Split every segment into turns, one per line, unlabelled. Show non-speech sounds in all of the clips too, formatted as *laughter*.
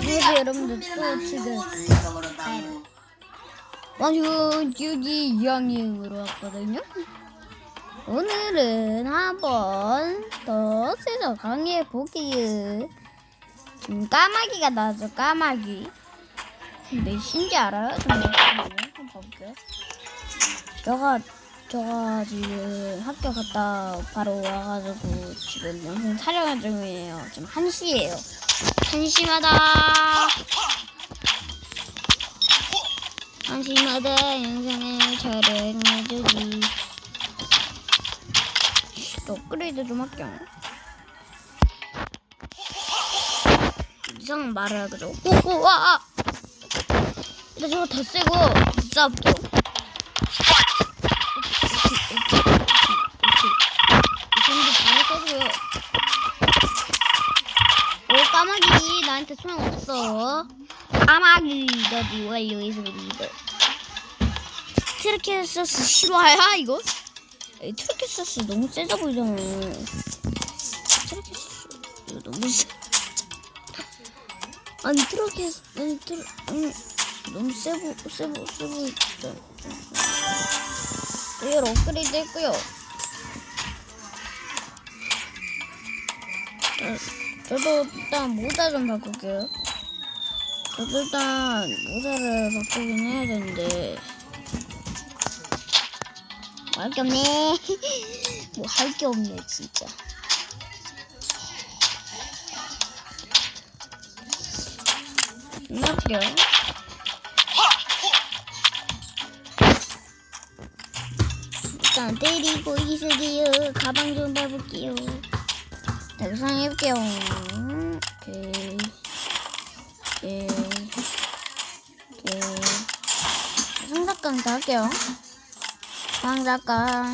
그래서 여러분들 또 지금 원슈주기 이양님으로 왔거든요. 오늘은 한번 더 세서 강의해 볼게요. 지금 까마귀가 나왔어, 까마귀. 몇 신지 알아요? 잠깐만요. 한번 봐볼게요. 저가, 저가 지금 학교 갔다 바로 와가지고 지금 영상 촬영 중이에요. 지금 1시예요. 1시마다, 1시마다 영상을 촬영해주기. 또 업그레이드 좀 할게요. 이상한 말을 하 그죠? 오, 오, 와, 아! 근데 저거 더 세고, 싸울게요. 나한테 소용 없어. 까마귀, 너니 완료해서 리더. 트리케서스 실화야, 이거? 이 트리케서스 너무 세져 보이잖아. 트리케서스, 이거 너무 세. 아니, 트리케, 아니, 트리, 아니, 너무 세보, 세보, 세보, 진짜. 이걸 업그레이드 했고요. 어, 저도 일단 모자 좀 바꿀게요. 저도 일단 모자를 바꾸긴 해야 되는데 할 게 없네. *laughs* 뭐 할 게 없네 진짜. 끝낼게요. 일단 때리고 있으게요. 가방 좀 봐볼게요. 해볼게요. 오케이. 오케이. 오케이. 상작강 다 할게요. 상작강.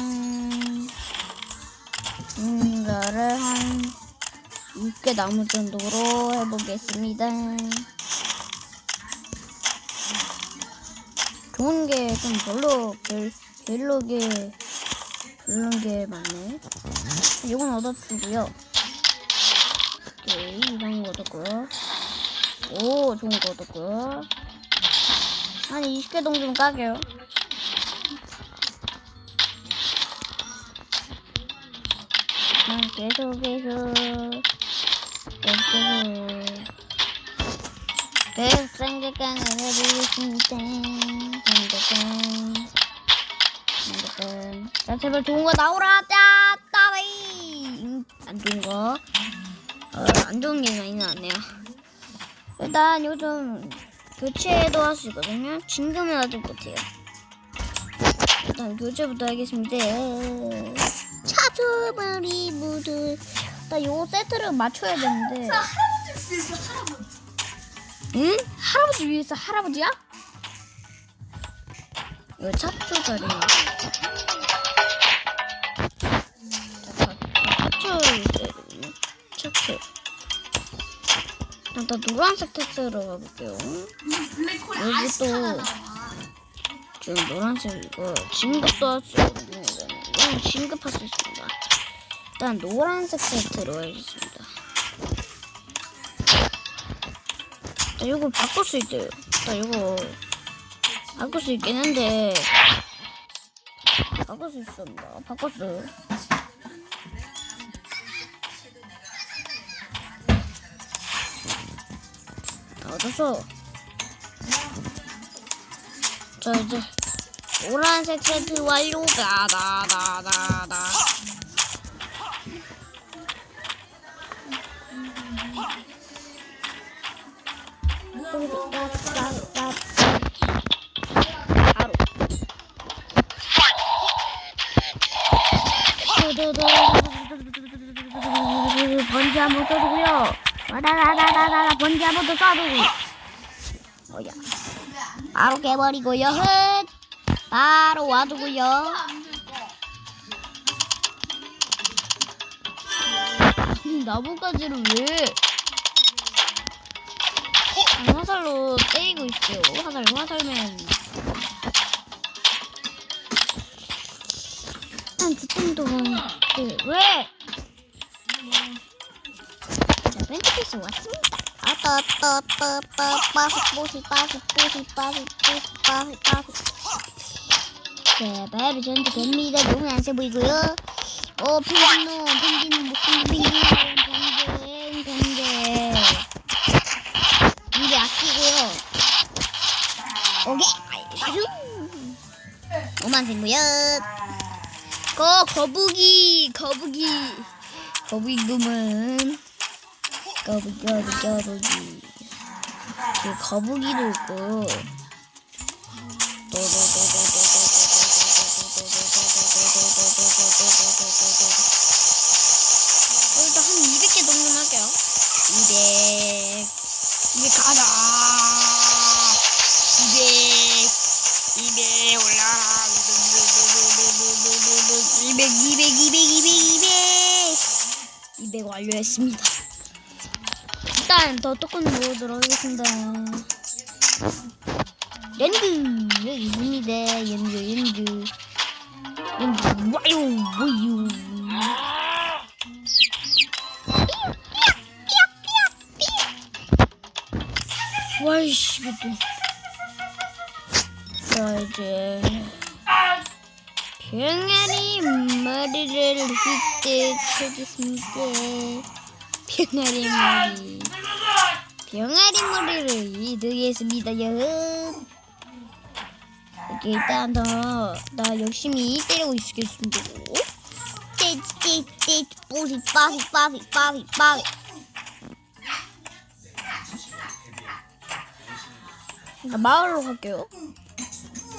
이거를 한 6개 남을 정도로 해보겠습니다. 좋은 게 좀 별로, 별, 별로 게, 별로인 게 많네. 이건 얻어주고요. 오케이, 이런 거 얻었고요. 오, 좋은 거 얻었고요. 한 20개 정도는 까게요. 난 계속해서, 계속해서, 계속 상대강을 해보겠습니다. 상대강. 상대강. 자, 제발 좋은 거 나오라! 짜! 따위! 음, 안 좋은 거. 어, 안 좋은 게 많이 나왔네요. 일단 요즘 교체도 할 수 있거든요. 진금은 아직 못해요. 일단 교체부터 하겠습니다. 차주머리 무드. 나 요거 세트를 맞춰야 되는데.
할아버지 위해서 할아버지.
응? 할아버지 위해서 할아버지야? 이거 찹초자리. 일단 나 노란색 테스트로 가볼게요. 여기 또-. 지금 노란색 이거 진급도 할 수. 이거는. 이건 진급할 수 있습니다. 일단 노란색 세트로 하겠습니다. 나 이거 바꿀 수 있대요. 나 이거 바꿀 수 있긴 한데 바꿀 수 있습니다. 바꿨어요. 아, 얻었어. 저 이제 노란색 세트 완료가 나나나나 번지 한번 써주고요 와다다다다다 번지 한 번 더 쏴주고 어야. 바로 깨버리고요. 흑 바로 와두고요. 나뭇가지를 왜 아니, 화살로 때리고 있어요? 화살 화살맨. 한 뒷등도 그, 왜? 자, 벤트피스 왔습니다. 아, 빠시 빠시 빠시 빠시 빠시 빠시 제발 전투 됩니다 너무 안세 보이고요. 어 펭귄놈 펭귄 무슨 펭귄 펭귄 펭귄 이제 아끼고요. 오케이. 아주 너무 안세 보여. 거 거북이 거북이. 거북이 놈은 거북이 거북이 거북이 그 거북이도 있고. 일단 한 200개 정도만 할게요. 200 200 가자. 200 200 올라가 200 200 200 200 200 200 완료했습니다 일단 더 조금 모으도록 하겠습니다. 연두 여기 있습니다. 연두 연두 연두 와요 와요. 와이씨 이것도 자 이제 병아리 머리를 획득하겠습니다 병아리 머리 병아리 머리를 이득했습니다 여 오케이 일단 더나 열심히 때리고 있겠습니다 띠띠띠 뿌리 빠리 빠리 빠리 빠리 자, 마을로 갈게요.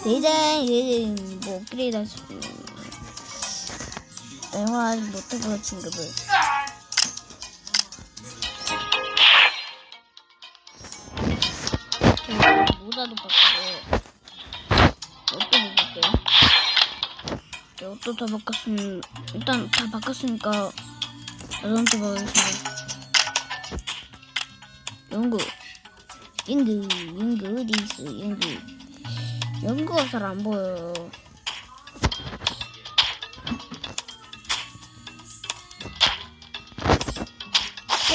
대장, 얘는 뭐, 업그레이드 할 수, 영화 아직 못해보여, 친구들. 저 모자도 바꾸고, 옷도 바꿀게요. 네, 옷도 다 바꿨으면, 일단 다 바꿨으니까, 여러분께 보겠습니다. 연구. 연구, 연구 어디 있어? 연구. 연구가 잘 안 보여.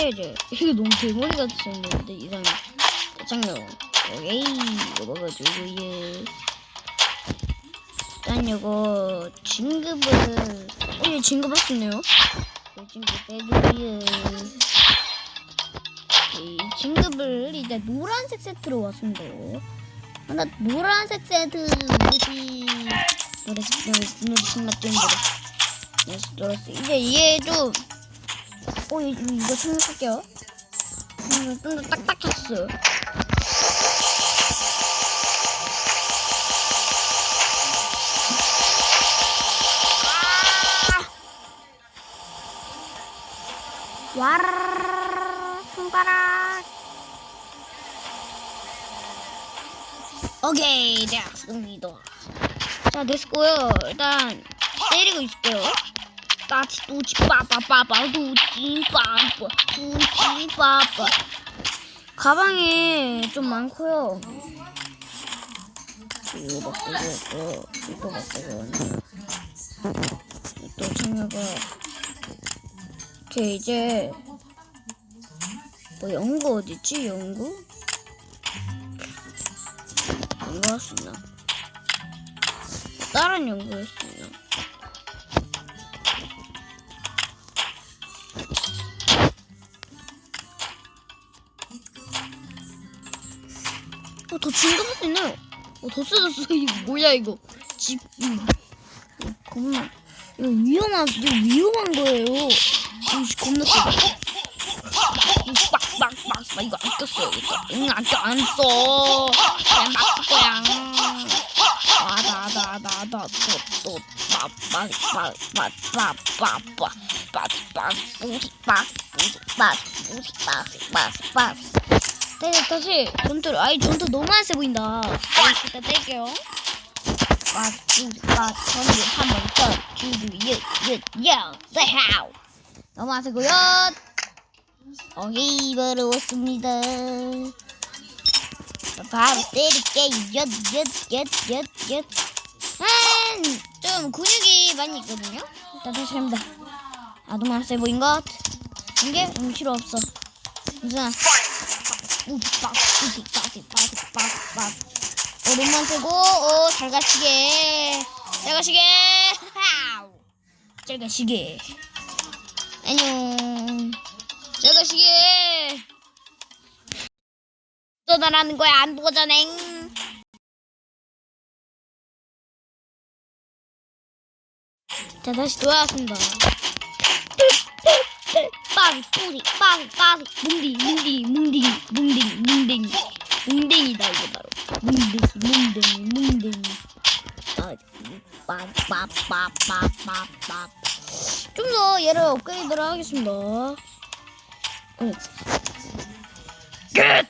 이제 이게 너무 대머리 같이 생겼는데 이상해. 장면. 오케이 이거 먹어주고 예. 일단 이거 진급을 어, 얘 진급할 수 있네요. 이 진급 빼주고요. 이 진급을 이제 노란색 세트로 왔습니다. 하나 노란색 세트 뭐지? 노란색 노란색 노란색 신맛 노래. 노란색 이제 얘 좀. 어 이- 이거 생각할게요. 음, 좀더 딱딱했어. 와르르르 손가락 오케이 됐습니다 자 됐고요 일단 때리고 있을게요 따치 뚜치 빠빠빠빠 뚜치 빠빠 뚜치 빠빠 가방에 좀 많고요 이거 바꾸고 이거 바꾸고 또 청녀가 오케이 이제 뭐 연구 어딨지 연구? 연구 할수 있나? 다른 연구 할수 있나? 어, 더 진급할 수 있네요. 어, 더 쓰졌어. 이거 뭐야, 이거. 집, 음. 이거 겁나. 이거 위험한, 이거 위험한 거예요. 이거 겁나 세. 빡빡빡빡 이거 안 꼈어요 이거 응, 안 껴, 안 써. 그냥 막쓸 거야. 아다 아다 아다 아다 또또 빠빠빠빠빠빠빠빠빠 뿌리 빠 뿌리 빠 뿌리 빠 빠스 빠스 다시 다시 전투를 아이 전투 너무 안세 보인다. 다시 일단 뗄게요. 빠스 뿌리 빠 전투 한번 더 주주 예예예 세하우 너무 안세고요. 어이 버러웠습니다. 바로 때릴게 엿 엿 엿 엿 엿 한 좀 근육이 많이 있거든요. 일단 다시 합니다. 아 너무 세 보인 것. 이게 음 필요 없어. 괜찮아. 우박 우박 빠지 빠지 빠지 빠지 어 눈만 뜨고 어잘 가시게 잘 가시게 하우 잘 가시게 안녕. 잘 가시게 또 나라는 거야 안 보잖아 자 다시 돌아왔습니다. 빠리 뿌리 빠리 빠리 뭉디 뭉디 뭉디 뭉디 뭉댕이. 뭉댕이다 이게 바로. 뭉댕이 뭉댕이 뭉댕이. 빠빠빠빠빠빠 좀 더 얘를 업그레이드를 하겠습니다. 끝